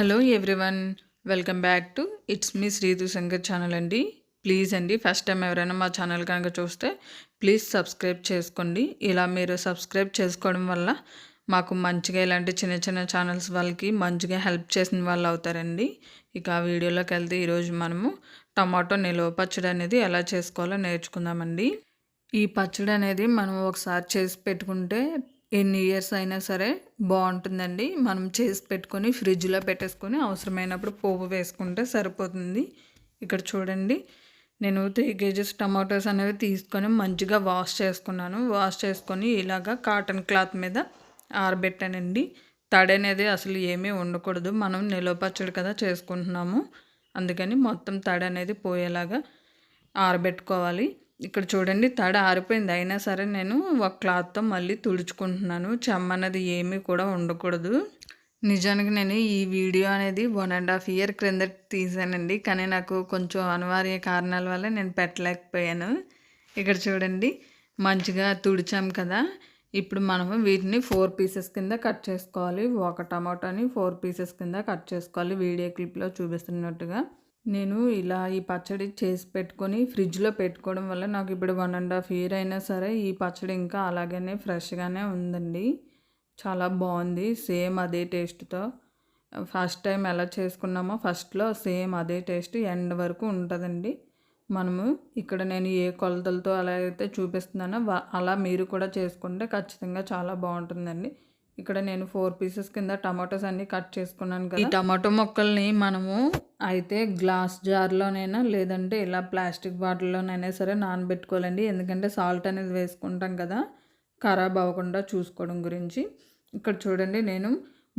Hello everyone welcome back to it's me Sridhu Shankar channel అండి. Please అండి first time ఎవరైనా మా channel కనుక చూస్తే ప్లీజ్ సబ్స్క్రైబ్ చేసుకోండి. ఇలా మీరు సబ్స్క్రైబ్ చేసుకోవడం వల్ల మాకు మంచిగా ఇలాంటి చిన్న చిన్న ఛానల్స్ వాళ్ళకి మంచిగా హెల్ప్ చేసిన వాళ్ళు అవుతారండి. ఇక ఆ వీడియోలోకి వెళ్తే ఈరోజు మనము టమాటో నిలువ పచ్చడి అనేది ఎలా చేసుకోవాలో నేర్చుకుందామండి. ఈ పచ్చడి అనేది మనం ఒకసారి చేసి పెట్టుకుంటే ఎన్ని ఇయర్స్ అయినా సరే బాగుంటుందండి. మనం చేసి పెట్టుకొని ఫ్రిడ్జ్లో పెట్టేసుకొని అవసరమైనప్పుడు పోపు వేసుకుంటే సరిపోతుంది. ఇక్కడ చూడండి. నేను త్రీ కేజీస్ టమాటోస్ అనేవి తీసుకొని మంచిగా వాష్ చేసుకున్నాను. వాష్ చేసుకొని ఇలాగా కాటన్ క్లాత్ మీద ఆరబెట్టానండి. తడి అనేది అసలు ఏమీ ఉండకూడదు. మనం నిలవ పచ్చడి కదా చేసుకుంటున్నాము. అందుకని మొత్తం తడి అనేది పోయేలాగా ఆరబెట్టుకోవాలి. ఇక్కడ చూడండి తడి ఆరిపోయింది. అయినా సరే నేను ఒక క్లాత్తో మళ్ళీ తుడుచుకుంటున్నాను. చెమ్మ అనేది ఏమీ కూడా ఉండకూడదు. నిజానికి నేను ఈ వీడియో అనేది వన్ అండ్ హాఫ్ ఇయర్ క్రింద తీసానండి. కానీ నాకు కొంచెం అనివార్య కారణాల వల్ల నేను పెట్టలేకపోయాను. ఇక్కడ చూడండి మంచిగా తుడిచాం కదా. ఇప్పుడు మనము వీటిని ఫోర్ పీసెస్ కింద కట్ చేసుకోవాలి. ఒక టమాటోని ఫోర్ పీసెస్ కింద కట్ చేసుకోవాలి. వీడియో క్లిప్లో చూపిస్తున్నట్టుగా. నేను ఇలా ఈ పచ్చడి చేసి పెట్టుకొని ఫ్రిడ్జ్లో పెట్టుకోవడం వల్ల నాకు ఇప్పుడు వన్ అండ్ హాఫ్ ఇయర్ అయినా సరే ఈ పచ్చడి ఇంకా అలాగనే ఫ్రెష్గానే ఉందండి. చాలా బాగుంది. సేమ్ అదే టేస్ట్తో. ఫస్ట్ టైం ఎలా చేసుకున్నామో ఫస్ట్లో సేమ్ అదే టేస్ట్ ఎండ్ వరకు ఉంటుందండి. మనము ఇక్కడ నేను ఏ కొలతలతో అలా అయితే చూపిస్తున్నానో అలా మీరు కూడా చేసుకుంటే ఖచ్చితంగా చాలా బాగుంటుందండి. ఇక్కడ నేను ఫోర్ పీసెస్ కింద టమాటోస్ అన్ని కట్ చేసుకున్నాను కదా. ఈ టమాటో మొక్కల్ని మనము అయితే గ్లాస్ జార్లోనైనా లేదంటే ఇలా ప్లాస్టిక్ బాటిల్లోనైనా సరే నానబెట్టుకోవాలండి. ఎందుకంటే సాల్ట్ అనేది వేసుకుంటాం కదా ఖరాబ్ అవ్వకుండా చూసుకోవడం గురించి. ఇక్కడ చూడండి నేను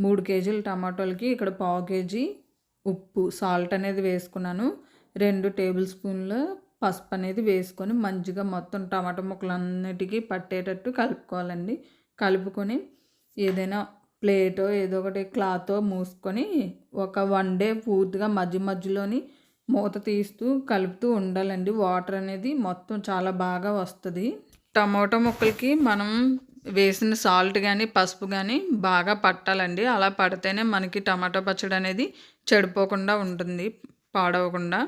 మూడు కేజీల టమాటోలకి ఇక్కడ పావు కేజీ ఉప్పు సాల్ట్ అనేది వేసుకున్నాను. రెండు టేబుల్ స్పూన్ల పసుపు అనేది వేసుకొని మంచిగా మొత్తం టమాటో ముక్కలన్నిటికీ పట్టేటట్టు కలుపుకోవాలండి. కలుపుకొని ఏదైనా ప్లేటో ఏదో ఒకటి క్లాతో మూసుకొని ఒక వన్ డే పూర్తిగా మధ్య మధ్యలోని మూత తీస్తూ కలుపుతూ ఉండాలండి. వాటర్ అనేది మొత్తం చాలా బాగా వస్తుంది. టమాటో ముక్కలకి మనం వేసిన సాల్ట్ కానీ పసుపు కానీ బాగా పట్టాలండి. అలా పడితేనే మనకి టమాటో పచ్చడి అనేది చెడిపోకుండా ఉంటుంది పాడవకుండా.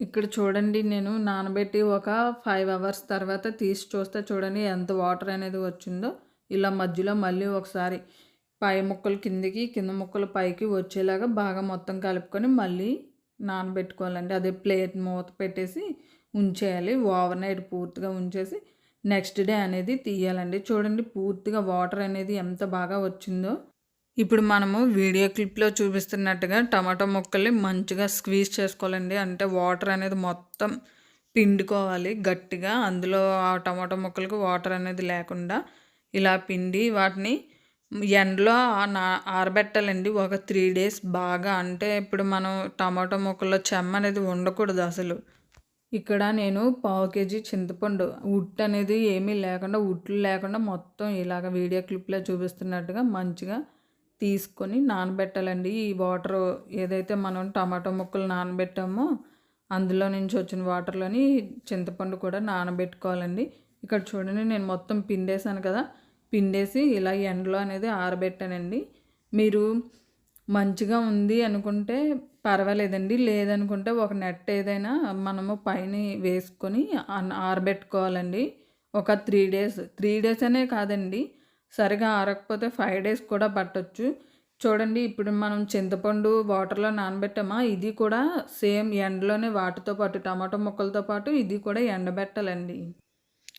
ఇక్కడ చూడండి నేను నానబెట్టి ఒక ఫైవ్ అవర్స్ తర్వాత తీసి చూస్తే చూడండి ఎంత వాటర్ అనేది వచ్చిందో. ఇలా మధ్యలో మళ్ళీ ఒకసారి పై ముక్కలు కిందికి కింద ముక్కలు పైకి వచ్చేలాగా బాగా మొత్తం కలుపుకొని మళ్ళీ నానబెట్టుకోవాలండి. అదే ప్లేట్ మూత పెట్టేసి ఉంచేయాలి. ఓవర్ నైట్ పూర్తిగా ఉంచేసి నెక్స్ట్ డే అనేది తీయాలండి. చూడండి పూర్తిగా వాటర్ అనేది ఎంత బాగా వచ్చిందో. ఇప్పుడు మనము వీడియో క్లిప్లో చూపిస్తున్నట్టుగా టమాటో ముక్కల్ని మంచిగా స్క్వీజ్ చేసుకోవాలండి. అంటే వాటర్ అనేది మొత్తం పిండుకోవాలి గట్టిగా. అందులో ఆ టమాటో ముక్కలకు వాటర్ అనేది లేకుండా ఇలా పిండి వాటిని ఎండలో నా ఆరబెట్టాలండి. ఒక త్రీ డేస్ బాగా అంటే ఇప్పుడు మనం టమాటో ముక్కల్లో చెమ్మ అనేది ఉండకూడదు అసలు. ఇక్కడ నేను పావు కేజీ చింతపండు. ఉట్టు అనేది ఏమీ లేకుండా ఉట్లు లేకుండా మొత్తం ఇలాగ వీడియో క్లిప్లో చూపిస్తున్నట్టుగా మంచిగా తీసుకొని నానబెట్టాలండి. ఈ వాటర్ ఏదైతే మనం టమాటో ముక్కలు నానబెట్టామో అందులో నుంచి వచ్చిన వాటర్లోని చింతపండు కూడా నానబెట్టుకోవాలండి. ఇక్కడ చూడండి నేను మొత్తం పిండేసాను కదా. పిండేసి ఇలా ఎండలో అనేది ఆరబెట్టానండి. మీరు మంచిగా ఉంది అనుకుంటే పర్వాలేదండి. లేదనుకుంటే ఒక నెట్ ఏదైనా మనము పైన వేసుకొని ఆరబెట్టుకోవాలండి. ఒక త్రీ డేస్ త్రీ డేస్ అనే కాదండి. సరిగా ఆరకపోతే ఫైవ్ డేస్ కూడా పట్టొచ్చు. చూడండి ఇప్పుడు మనం చింతపండు వాటర్లో నానబెట్టామా? ఇది కూడా సేమ్ ఎండలోనే వాటితో పాటు టమాటో ముక్కలతో పాటు ఇది కూడా ఎండబెట్టాలండి.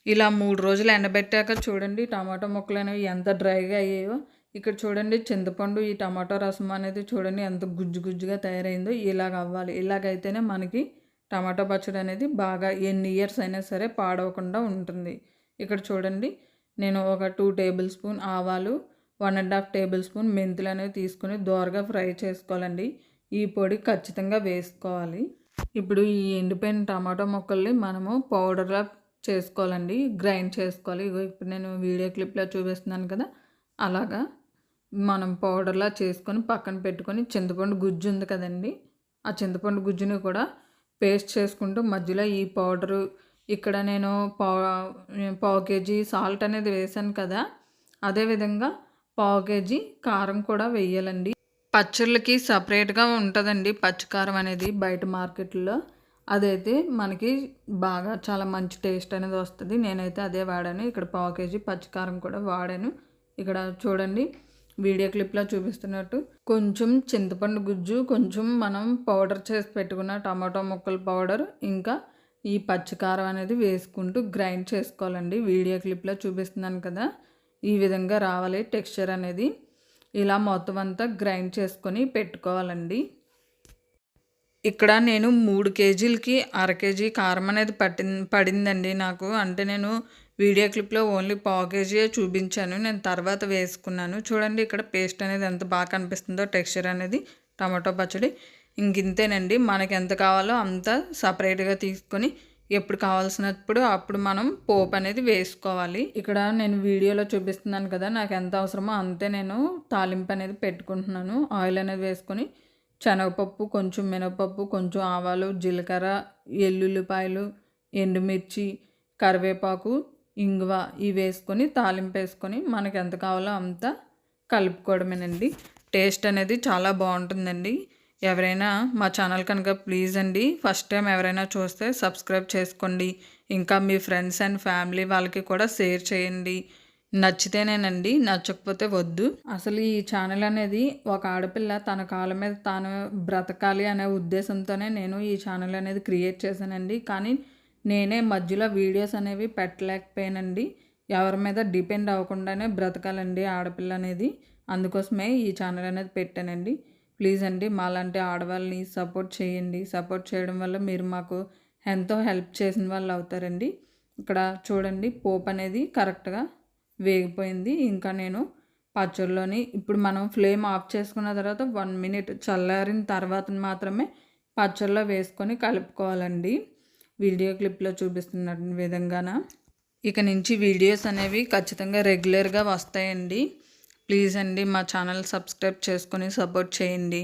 ఇలా మూడు రోజులు ఎండబెట్టాక చూడండి టమాటో ముక్కలు అనేవి ఎంత డ్రైగా అయ్యాయో. ఇక్కడ చూడండి చింతపండు ఈ టమాటో రసం అనేది చూడండి ఎంత గుజ్జు గుజ్జుగా తయారైందో. ఇలాగ అవ్వాలి. ఇలాగైతేనే మనకి టమాటో పచ్చడి అనేది బాగా ఎన్ని ఇయర్స్ అయినా సరే పాడవకుండా ఉంటుంది. ఇక్కడ చూడండి నేను ఒక టూ టేబుల్ స్పూన్ ఆవాలు one and half tablespoon మెంతులు అనేవి తీసుకొని దోరగా ఫ్రై చేసుకోవాలండి. ఈ పొడి ఖచ్చితంగా వేసుకోవాలి. ఇప్పుడు ఈ ఎండిపోయిన టమాటో ముక్కల్ని మనము పౌడర్లా చేసుకోవాలండి గ్రైండ్ చేసుకోవాలి. ఇగో ఇప్పుడు నేను వీడియో క్లిప్లో చూపిస్తున్నాను కదా అలాగా మనం పౌడర్లా చేసుకొని పక్కన పెట్టుకొని చింతపండు గుజ్జు ఉంది కదండి ఆ చింతపండు గుజ్జుని కూడా పేస్ట్ చేసుకుంటూ మధ్యలో ఈ పౌడరు ఇక్కడ నేను పావు పావు కేజీ సాల్ట్ అనేది వేసాను కదా అదేవిధంగా పావు కేజీ కారం కూడా వేయాలండి. పచ్చళ్ళకి సపరేట్గా ఉంటుందండి పచ్చికారం అనేది బయట మార్కెట్లో. అదైతే మనకి బాగా చాలా మంచి టేస్ట్ అనేది వస్తుంది. నేనైతే అదే వాడాను. ఇక్కడ పావు కేజీ పచ్చికారం కూడా వాడాను. ఇక్కడ చూడండి వీడియో క్లిప్లో చూపిస్తున్నట్టు. కొంచెం చింతపండు గుజ్జు కొంచెం మనం పౌడర్ చేసి పెట్టుకున్న టమాటో ముక్కల పౌడర్ ఇంకా ఈ పచ్చికారం అనేది వేసుకుంటూ గ్రైండ్ చేసుకోవాలండి. వీడియో క్లిప్లో చూపిస్తున్నాను కదా ఈ విధంగా రావాలి టెక్స్చర్ అనేది. ఇలా మొత్తం అంతా గ్రైండ్ చేసుకొని పెట్టుకోవాలండి. ఇక్కడ నేను మూడు కేజీలకి అర కేజీ కారం అనేది పట్టి పడిందండి నాకు. అంటే నేను వీడియో క్లిప్లో ఓన్లీ పావు కేజీయే చూపించాను. నేను తర్వాత వేసుకున్నాను. చూడండి ఇక్కడ పేస్ట్ అనేది ఎంత బాగా కనిపిస్తుందో టెక్స్చర్ అనేది టమాటో పచ్చడి. ఇంకింతేనండి మనకి ఎంత కావాలో అంత సపరేట్గా తీసుకొని ఎప్పుడు కావాల్సినప్పుడు అప్పుడు మనం పోపు అనేది వేసుకోవాలి. ఇక్కడ నేను వీడియోలో చూపిస్తున్నాను కదా నాకు ఎంత అవసరమో అంతే నేను తాలింపు అనేది పెట్టుకుంటున్నాను. ఆయిల్ అనేది వేసుకొని శనగపప్పు కొంచెం మినపప్పు కొంచెం ఆవాలు జీలకర్ర ఎల్లుల్లిపాయలు ఎండుమిర్చి కరివేపాకు ఇంగువ ఇవి వేసుకొని తాలింపు వేసుకొని మనకి ఎంత కావాలో అంత కలుపుకోవడమేనండి. టేస్ట్ అనేది చాలా బాగుంటుందండి. ఎవరైనా మా ఛానల్ కనుక ప్లీజ్ అండి ఫస్ట్ టైం ఎవరైనా చూస్తే సబ్స్క్రైబ్ చేసుకోండి. ఇంకా మీ ఫ్రెండ్స్ అండ్ ఫ్యామిలీ వాళ్ళకి కూడా షేర్ చేయండి. నచ్చితేనేనండి నచ్చకపోతే వద్దు. అసలు ఈ ఛానల్ అనేది ఒక ఆడపిల్ల తన కాళ్ళ మీద తాను బ్రతకాలి అనే ఉద్దేశంతోనే నేను ఈ ఛానల్ అనేది క్రియేట్ చేశానండి. కానీ నేనే మధ్యలో వీడియోస్ అనేవి పెట్టలేకపోయానండి. ఎవరి మీద డిపెండ్ అవ్వకుండానే బ్రతకాలండి ఆడపిల్ల అనేది. అందుకోసమే ఈ ఛానల్ అనేది పెట్టానండి. ప్లీజ్ అండి మాలాంటి ఆడవాళ్ళని సపోర్ట్ చేయండి. సపోర్ట్ చేయడం వల్ల మీరు మాకు ఎంతో హెల్ప్ చేసిన వాళ్ళు అవుతారండి. ఇక్కడ చూడండి పోప్ అనేది కరెక్ట్గా వేగిపోయింది. ఇంకా నేను పచ్చడిలోని ఇప్పుడు మనం ఫ్లేమ్ ఆఫ్ చేసుకున్న తర్వాత వన్ మినిట్ చల్లారిన తర్వాత మాత్రమే పచ్చడిలో వేసుకొని కలుపుకోవాలండి. వీడియో క్లిప్లో చూపిస్తున్న విధంగాన? ఇక నుంచి వీడియోస్ అనేవి ఖచ్చితంగా రెగ్యులర్గా వస్తాయండి. ప్లీజ్ అండి మా ఛానల్ సబ్స్క్రైబ్ చేసుకొని సపోర్ట్ చేయండి.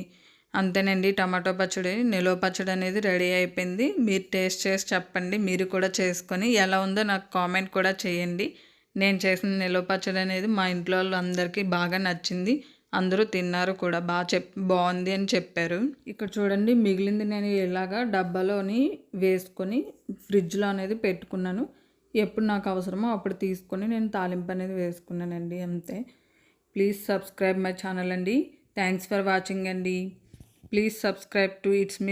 అంతేనండి టమాటో పచ్చడి నిలువ పచ్చడి అనేది రెడీ అయిపోయింది. మీరు టేస్ట్ చేసి చెప్పండి మీరు కూడా చేసుకొని ఎలా ఉందో నాకు కామెంట్ కూడా చేయండి. నేను చేసిన నిలువ పచ్చడి అనేది మా ఇంట్లో అందరికీ బాగా నచ్చింది. అందరూ తిన్నారు కూడా. బాగా చెప్ బాగుంది అని చెప్పారు. ఇక్కడ చూడండి మిగిలింది నేను ఇలాగా డబ్బాలోని వేసుకొని ఫ్రిడ్జ్లో అనేది పెట్టుకున్నాను. ఎప్పుడు నాకు అవసరమో అప్పుడు తీసుకొని నేను తాలింపు అనేది వేసుకున్నానండి. అంతే. ప్లీజ్ సబ్స్క్రైబ్ మై ఛానల్ అండి. థ్యాంక్స్ ఫర్ వాచింగ్ అండి. Please subscribe to it's me